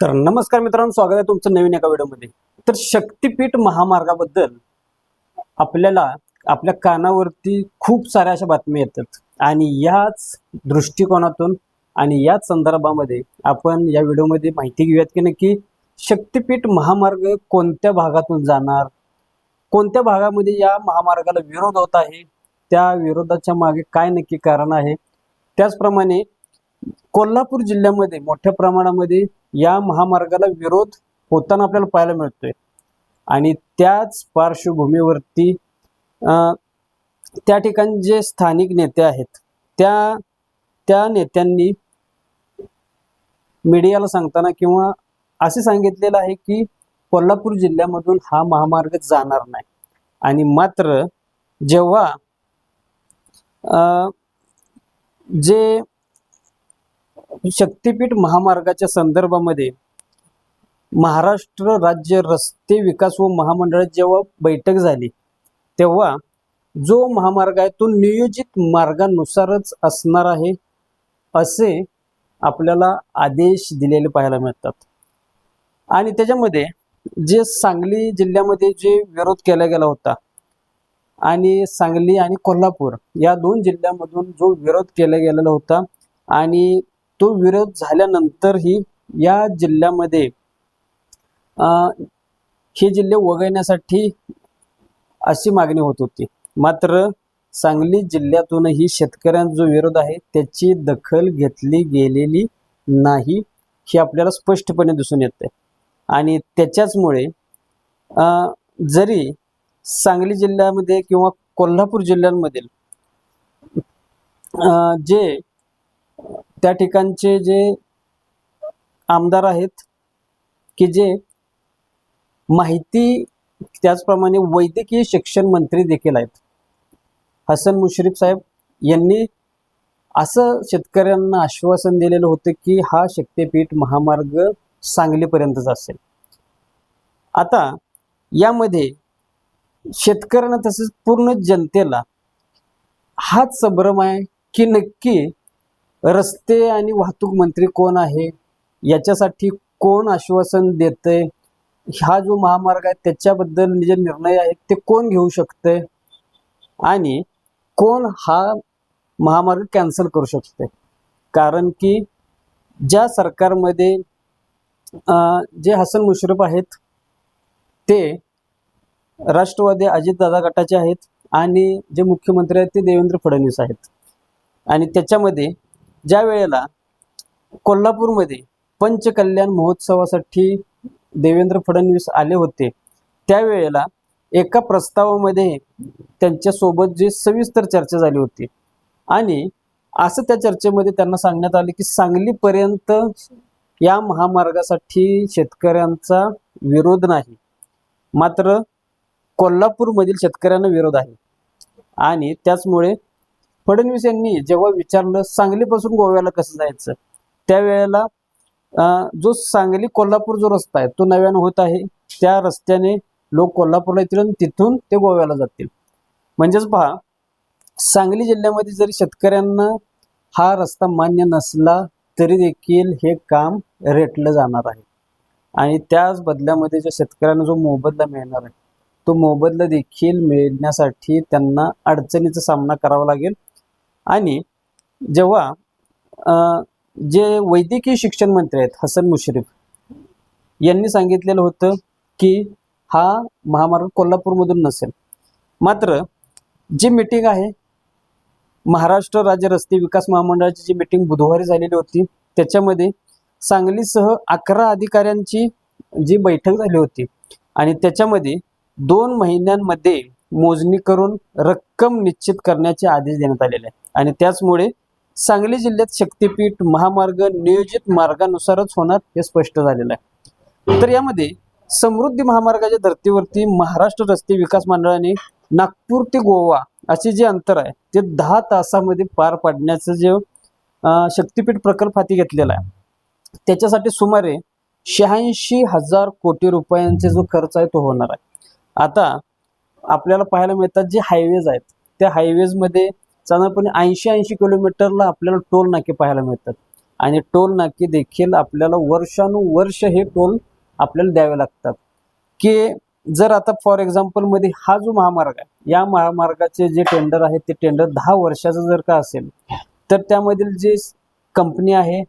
तर नमस्कार मित्रांनो स्वागत आहे तुमचं नवीन एका व्हिडिओमध्ये. तर शक्तिपीठ महामार्गाबद्दल आपल्याला आपल्या कानावरती खूप साऱ्या अशा बातम्या येतात. आणि याच दृष्टिकोनातून आणि याच संदर्भामध्ये आपण या व्हिडिओमध्ये माहिती घेऊयात की नक्की शक्तिपीठ महामार्ग कोणत्या भागातून जाणार कोणत्या भागामध्ये या महामार्गाला विरोध होत आहे त्या विरोधाच्या मागे काय नक्की कारण आहे त्याचप्रमाणे कोल्हापूर जिल्ह्यामध्ये मोठ्या प्रमाणामध्ये या महामार्गाला विरोध होताना आपल्याला पाहायला मिळतोय. आणि त्याच पार्श्वभूमीवरती अं, त्या ठिकाणी जे स्थानिक नेते आहेत त्या त्या नेत्यांनी मीडियाला सांगताना किंवा असे सांगितलेलं आहे की कोल्हापूर जिल्ह्यामधून हा महामार्ग जाणार नाही. आणि मात्र जेव्हा अं, जे शक्तिपीठ महामार्गाच्या संदर्भामध्ये महाराष्ट्र राज्य रस्ते विकास व महामंडळात जेव्हा बैठक झाली तेव्हा जो महामार्ग आहे तो नियोजित मार्गानुसारच असणार आहे असे आपल्याला आदेश दिलेले पाहायला मिळतात. आणि त्याच्यामध्ये जे सांगली जिल्ह्यामध्ये जे विरोध केला गेला होता आणि सांगली आणि कोल्हापूर या दोन जिल्ह्यामधून जो विरोध केला गेलेला होता आणि तो विरोध झाल्यानंतरही या जिल्ह्यामध्ये अं, हे जिल्हे वगळण्यासाठी अशी मागणी होत होती. मात्र सांगली जिल्ह्यातूनही शेतकऱ्यांचा जो विरोध आहे त्याची दखल घेतली गेलेली नाही हे आपल्याला स्पष्टपणे दिसून येते आणि त्याच्याचमुळे अं, जरी सांगली जिल्ह्यामध्ये किंवा कोल्हापूर जिल्ह्यांमधील जे त्या ठिकाणचे जे आमदार आहेत की जे माहिती त्याचप्रमाणे वैद्यकीय शिक्षण मंत्री देखील आहेत. हसन मुश्रीफ साहेब यांनी असं शेतकऱ्यांना आश्वासन दिलेलं होतं की हा शक्तीपीठ महामार्ग सांगलीपर्यंतच असेल. आता यामध्ये शेतकऱ्यांना तसेच पूर्ण जनतेला हाच संभ्रम आहे की नक्की रस्ते आणि वाहतूक मंत्री कोण आहे? याच्यासाठी कोण आश्वासन देतंय? हा जो महामार्ग आहे त्याच्याबद्दल जे निर्णय आहेत ते कोण घेऊ शकते आणि कोण हा महामार्ग कॅन्सल करू शकते कारण की ज्या सरकारमध्ये जे हसन मुश्रफ आहेत ते राष्ट्रवादी अजितदादा गटाचे आहेत आणि जे मुख्यमंत्री आहेत ते देवेंद्र फडणवीस आहेत. आणि त्याच्यामध्ये ज्या वेळेला कोल्हापूरमध्ये पंचकल्याण महोत्सवासाठी देवेंद्र फडणवीस आले होते त्यावेळेला एका प्रस्तावामध्ये त्यांच्यासोबत जे सविस्तर चर्चा झाली होती. आणि असं त्या चर्चेमध्ये त्यांना सांगण्यात आले की सांगलीपर्यंत या महामार्गासाठी शेतकऱ्यांचा विरोध नाही. मात्र कोल्हापूरमधील शेतकऱ्यांना विरोध आहे. आणि त्याचमुळे फडणवीस यांनी जेव्हा विचारलं सांगलीपासून गोव्याला कसं जायचं? त्यावेळेला जो सांगली कोल्हापूर जो रस्ता आहे तो नव्यानं होत आहे. त्या रस्त्याने लोक कोल्हापूरला येतील आणि तिथून ते गोव्याला जातील. म्हणजेच पहा सांगली जिल्ह्यामध्ये जरी शेतकऱ्यांना हा रस्ता मान्य नसला तरी देखील हे काम रेटलं जाणार आहे. आणि त्याच बदल्यामध्ये ज्या शेतकऱ्यांना जो मोबदला मिळणार आहे तो मोबदला देखील मिळण्यासाठी त्यांना अडचणीचा सामना करावा लागेल. आणि जेव्हा जे वैद्यकीय शिक्षण मंत्री आहेत हसन मुश्रीफ यांनी सांगितलेलं होतं की हा महामार्ग कोल्हापूरमधून नसेल. मात्र जी मीटिंग आहे महाराष्ट्र राज्य रस्ते विकास महामंडळाची जी मीटिंग बुधवारी झालेली होती त्याच्यामध्ये सांगलीसह अकरा अधिकाऱ्यांची जी बैठक झाली होती आणि त्याच्यामध्ये दोन महिन्यांमध्ये मोजणी करून रक्कम निश्चित करण्याचे आदेश देण्यात आलेले आहे आणि त्याचमुळे सांगली जिल्ह्यात शक्तीपीठ महामार्ग नियोजित मार्गानुसारच होणार हे स्पष्ट झालेलं आहे. तर यामध्ये समृद्धी महामार्गाच्या धर्तीवरती महाराष्ट्र रस्ते विकास मंडळाने नागपूर ते गोवा असे जे अंतर आहे ते दहा तासामध्ये पार पाडण्याचं जे शक्तीपीठ प्रकल्प हाती घेतलेला आहे त्याच्यासाठी सुमारे शहाऐंशी हजार कोटी रुपयांचा जो खर्च आहे तो होणार आहे. आता आपल्याला पाहायला मिळतात जे हायवेज आहेत. त्या हायवेजमध्ये साधारणपणे ऐंशी ऐंशी किलोमीटरला आपल्याला टोल नाके पाहायला मिळतात. आणि टोल नाके देखील आपल्याला वर्षानुवर्ष हे टोल आपल्याला द्यावे लागतात. की जर आता फॉर एक्झाम्पलमध्ये हा जो महामार्ग आहे या महामार्गाचे जे टेंडर आहे ते टेंडर दहा वर्षाचं जर का असेल तर त्यामधील जे कंपनी आहे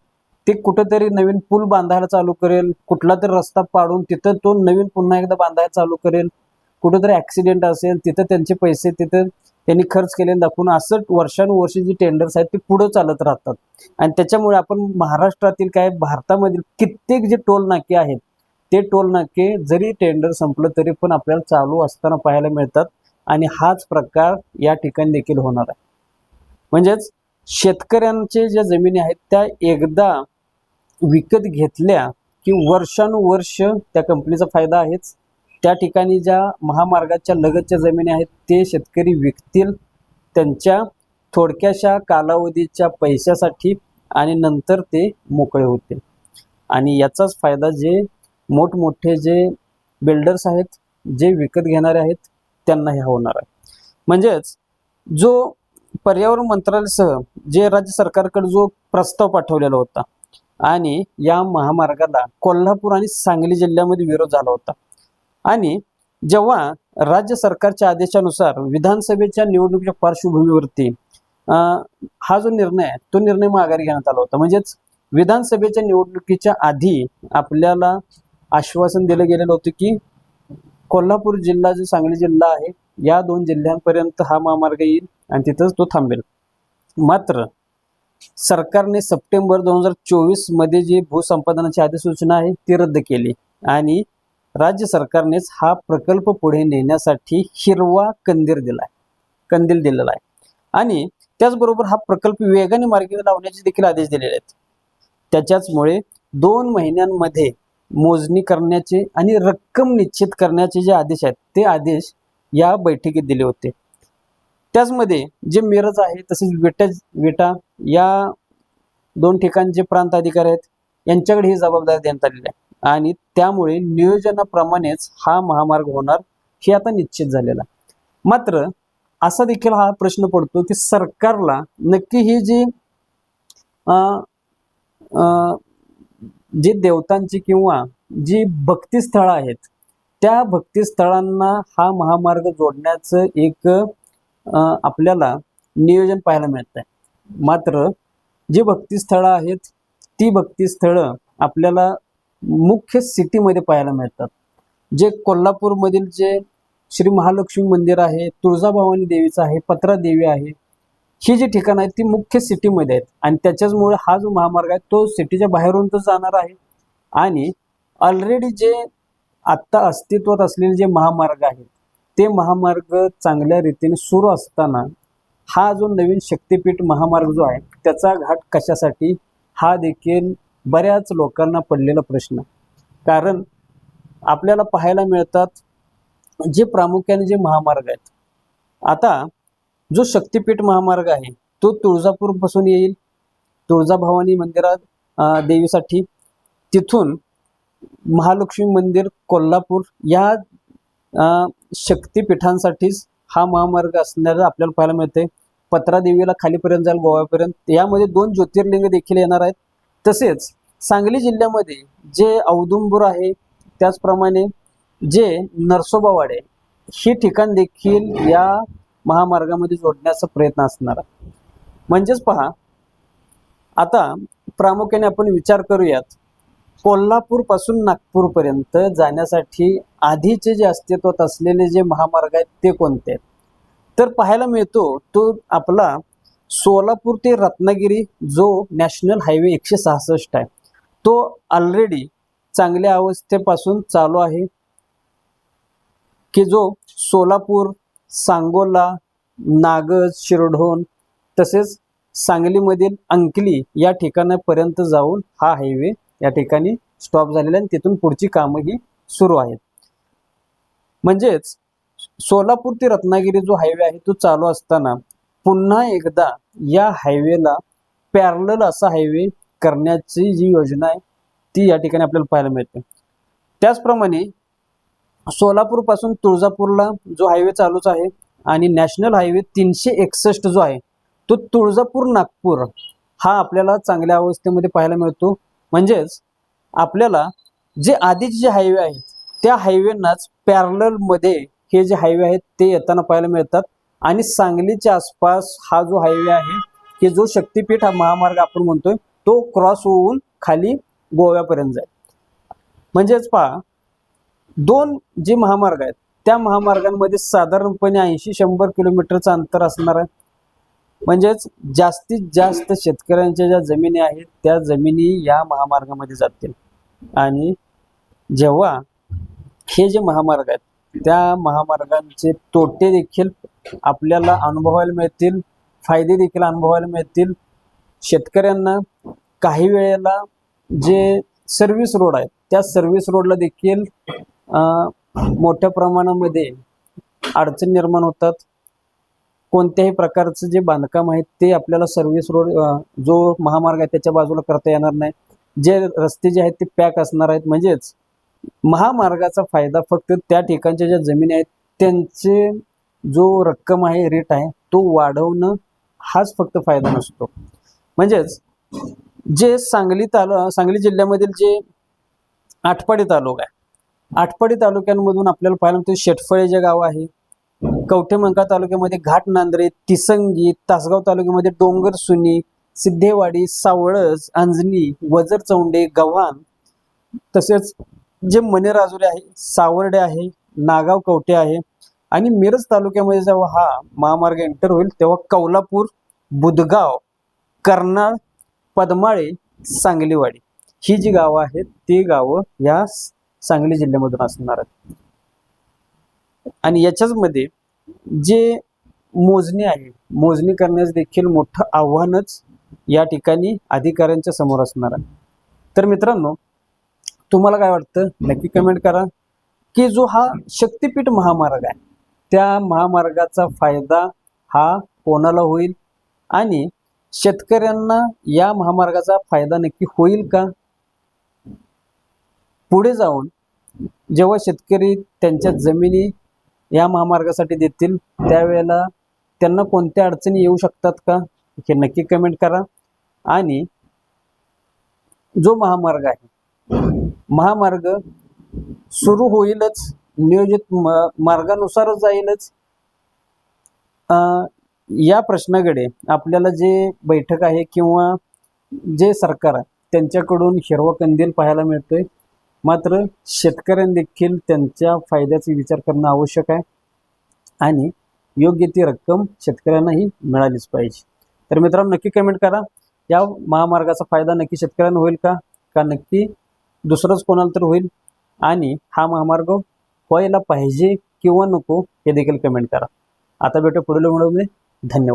ते कुठंतरी नवीन पूल बांधायला चालू करेल. कुठला तरी रस्ता पाडून तिथं तो नवीन पुन्हा एकदा बांधायला चालू करेल. कुठंतरी ऍक्सिडेंट असेल तिथं त्यांचे पैसे तिथं त्यांनी खर्च केले दाखवून असं वर्षानुवर्ष जे टेंडर्स आहेत ते पुढं चालत राहतात. आणि त्याच्यामुळे आपण महाराष्ट्रातील काय भारतामधील कित्येक जे टोल नाके आहेत ते टोल नाके जरी टेंडर संपलं तरी पण आपल्याला चालू असताना पाहायला मिळतात आणि हाच प्रकार या ठिकाणी देखील होणार आहे. म्हणजेच शेतकऱ्यांचे ज्या जमिनी आहेत त्या एकदा विकत घेतल्या की वर्षानुवर्ष त्या कंपनीचा फायदा आहेच. त्या ठिकाणी ज्या महामार्गाच्या लगतच्या जमिनी आहेत ते शेतकरी विकतील त्यांच्या थोडक्याशा कालावधीच्या पैशासाठी आणि नंतर ते मोकळे होतील. आणि याचाच फायदा जे मोठमोठे जे बिल्डर्स आहेत जे विकत घेणारे आहेत त्यांना हे होणार आहे. म्हणजेच जो पर्यावरण मंत्रालयासह जे राज्य सरकारकडे जो प्रस्ताव पाठवलेला होता आणि या महामार्गाला कोल्हापूर आणि सांगली जिल्ह्यामध्ये विरोध झाला होता आणि जेव्हा राज्य सरकारच्या आदेशानुसार विधानसभेच्या निवडणुकीच्या पार्श्वभूमीवरती हा जो निर्णय आहे तो निर्णय माघारी घेण्यात आला होता. म्हणजेच विधानसभेच्या निवडणुकीच्या आधी आपल्याला आश्वासन दिलं गेलेलं होतं की कोल्हापूर जिल्हा जो सांगली जिल्हा आहे या दोन जिल्ह्यांपर्यंत हा महामार्ग येईल आणि तिथंच तो थांबेल. मात्र सरकारने सप्टेंबर दोन हजार चोवीसमध्ये जी भूसंपादनाची अधिसूचना आहे ती रद्द केली आणि राज्य सरकारनेच हा प्रकल्प पुढे नेण्यासाठी हिरवा कंदीर दिलाय. कंदील दिलेला आहे. आणि त्याचबरोबर हा प्रकल्प वेगाने मार्गी लावण्याचे देखील आदेश दिलेले आहेत. त्याच्याचमुळे दोन महिन्यांमध्ये मोजणी करण्याचे आणि रक्कम निश्चित करण्याचे जे आदेश आहेत ते आदेश या बैठकीत दिले होते. त्याचमध्ये जे मिरज आहे तसेच विटा विटा या दोन ठिकाणचे प्रांत अधिकारी आहेत यांच्याकडे ही जबाबदारी देण्यात आलेली आहे. आणि त्यामुळे नियोजनाप्रमाणेच हा महामार्ग होणार हे आता निश्चित झालेला आहे. मात्र असा देखील हा प्रश्न पडतो की सरकारला नक्की ही जी अं, अं, जी देवतांची किंवा जी भक्तिस्थळं आहेत त्या भक्तिस्थळांना हा महामार्ग जोडण्याचं एक आपल्याला नियोजन पाहायला मिळत आहे मात्र जी भक्तिस्थळं आहेत ती भक्तिस्थळं आपल्याला मुख्य सिटीमध्ये पाहायला मिळतात. जे कोल्हापूरमधील जे श्री महालक्ष्मी मंदिर आहे तुळजाभवानी देवीचं आहे पत्रा देवी आहे ही जी ठिकाणं आहेत ती मुख्य सिटीमध्ये आहेत. आणि त्याच्याचमुळे हा जो महामार्ग आहे तो सिटीच्या बाहेरून तर जाणार आहे. आणि ऑलरेडी जे आत्ता अस्तित्वात असलेले जे महामार्ग आहेत ते महामार्ग चांगल्या रीतीने सुरू असताना हा जो नवीन शक्तीपीठ महामार्ग जो आहे त्याचा घाट कशासाठी हा देखील बऱ्याच लोकांना पडलेला प्रश्न. कारण आपल्याला पाहायला मिळतात जे प्रामुख्याने जे महामार्ग आहेत. आता जो शक्तीपीठ महामार्ग आहे तो तुळजापूरपासून येईल. तुळजाभवानी मंदिरात देवीसाठी. तिथून महालक्ष्मी मंदिर कोल्हापूर या शक्तिपीठांसाठीच शक्तीपीठांसाठीच हा महामार्ग असणारा आपल्याला पाहायला मिळते पत्रा देवीला खालीपर्यंत जाईल गोव्यापर्यंत. यामध्ये दोन ज्योतिर्लिंग देखील येणार आहेत. तसेच सांगली जिल्ह्यामध्ये जे औदुंबूर आहे त्याचप्रमाणे जे नरसोबावाडे ही ठिकाण देखील या महामार्गामध्ये जोडण्याचा प्रयत्न असणार आहे. म्हणजेच पहा आता प्रामुख्याने आपण विचार करूयात कोल्हापूरपासून नागपूरपर्यंत जाण्यासाठी आधीचे जे अस्तित्वात असलेले जे महामार्ग आहेत ते कोणते आहेत? तर पाहायला मिळतो तो आपला सोलापूर ते रत्नागिरी जो नॅशनल हायवे एकशे सहासष्ट आहे तो ऑलरेडी चांगल्या अवस्थेपासून चालू आहे. की जो सोलापूर सांगोला नागज शिरढोण तसेच सांगलीमधील अंकली या ठिकाणापर्यंत जाऊन हा हायवे या ठिकाणी स्टॉप झालेला आहे आणि तिथून पुढची कामंही सुरू आहेत. म्हणजेच सोलापूर ते रत्नागिरी जो हायवे आहे तो चालू असताना पुन्हा एकदा या हायवेला पॅरलल असा हायवे करण्याची जी योजना आहे ती या ठिकाणी आपल्याला पाहायला मिळते. त्याचप्रमाणे सोलापूरपासून तुळजापूरला जो हायवे चालूच आहे आणि नॅशनल हायवे तीनशे एकसष्ट जो आहे तो तुळजापूर नागपूर हा आपल्याला चांगल्या अवस्थेमध्ये पाहायला मिळतो. म्हणजेच आपल्याला जे आधीचे जे हायवे आहेत त्या हायवेनाच मध्ये हे जे हायवे आहेत ते येताना पाहायला मिळतात. आणि सांगलीच्या आसपास हा जो हायवे आहे की जो शक्तीपीठ हा महामार्ग आपण म्हणतोय तो क्रॉस होऊन खाली गोव्यापर्यंत जाईल. म्हणजेच पहा दोन जे महामार्ग आहेत त्या महामार्गांमध्ये साधारणपणे ऐंशी शंभर किलोमीटरचं अंतर असणार आहे. म्हणजेच जास्तीत जास्त शेतकऱ्यांच्या ज्या जमिनी आहेत त्या जमिनी या महामार्गामध्ये जातील. आणि जेव्हा हे जे महामार्ग आहेत त्या महामार्गांचे तोटे देखील आपल्याला अनुभवायला मिळतील फायदे देखील अनुभवायला मिळतील. शेतकऱ्यांना काही वेळेला जे सर्व्हिस रोड आहेत त्या सर्व्हिस रोडला देखील मोठ्या प्रमाणामध्ये अडचण निर्माण होतात. कोणत्याही प्रकारचं जे बांधकाम आहे ते आपल्याला सर्व्हिस रोड जो महामार्ग आहे त्याच्या बाजूला करता येणार नाही. जे रस्ते जे आहेत ते पॅक असणार आहेत. म्हणजेच महामार्गाचा फायदा फक्त त्या ठिकाणच्या ज्या जमिनी आहेत त्यांचे जो रक्कम आहे रेट आहे तो वाढवणं हाच फक्त फायदा नसतो. म्हणजेच जे सांगली तालु सांगली जिल्ह्यामधील जे आटपाडी तालुका आहे आटपाडी तालुक्यांमधून आपल्याला पाहायला मिळतं शेटफळे जे गाव आहे कवठेमंका तालुक्यामध्ये घाट नांदरे तिसंगी तासगाव तालुक्यामध्ये डोंगर सुनी सिद्धेवाडी सावळज अंजनी वजर चौंडे गव्हाण तसेच जे मनेराजुरे आहे सावर्डे आहे नागाव कवठे आहे आणि मिरज तालुक्यामध्ये जेव्हा हा महामार्ग एंटर होईल तेव्हा कौलापूर बुदगाव कर्नाळ पदमाळे सांगलीवाडी ही जी गावं आहेत ती गावं या सांगली जिल्ह्यामधून असणार आहेत. आणि याच्याच मध्ये जे मोजणी आहे मोजणी करण्यास देखील मोठं आव्हानच या ठिकाणी अधिकाऱ्यांच्या समोर असणार आहे. तर मित्रांनो तुम्हाला काय वाटतं? नक्की कमेंट करा. की जो हा शक्तीपीठ महामार्ग आहे त्या महामार्गाचा फायदा हा कोणाला होईल? आणि शेतकऱ्यांना या महामार्गाचा फायदा नक्की होईल का? पुढे जाऊन जेव्हा शेतकरी त्यांच्या जमिनी या महामार्गासाठी देतील त्यावेळेला त्यांना कोणत्या अडचणी येऊ शकतात का? हे नक्की कमेंट करा. आणि जो महामार्ग आहे महामार्ग सुरू होईलच. नियोजित म- मार्गानुसारच जाईलच. या प्रश्नाकडे आपल्याला जे बैठक आहे किंवा जे सरकार आहे त्यांच्याकडून हिरवा कंदील पाहायला मिळतोय. मात्र शेतकऱ्यांनी देखील त्यांच्या फायद्याचा विचार करणं आवश्यक आहे आणि योग्य ती रक्कम शेतकऱ्यांनाही मिळालीच पाहिजे. तर मित्रांनो नक्की कमेंट करा. या महामार्गाचा फायदा नक्की शेतकऱ्यांना होईल का? का नक्की दुसरंच कोणाला तर होईल? आणि हा महामार्ग व्हायला पाहिजे किंवा नको हे देखील कमेंट करा. आता भेटू पुढील व्हिडिओमध्ये. धन्यवाद.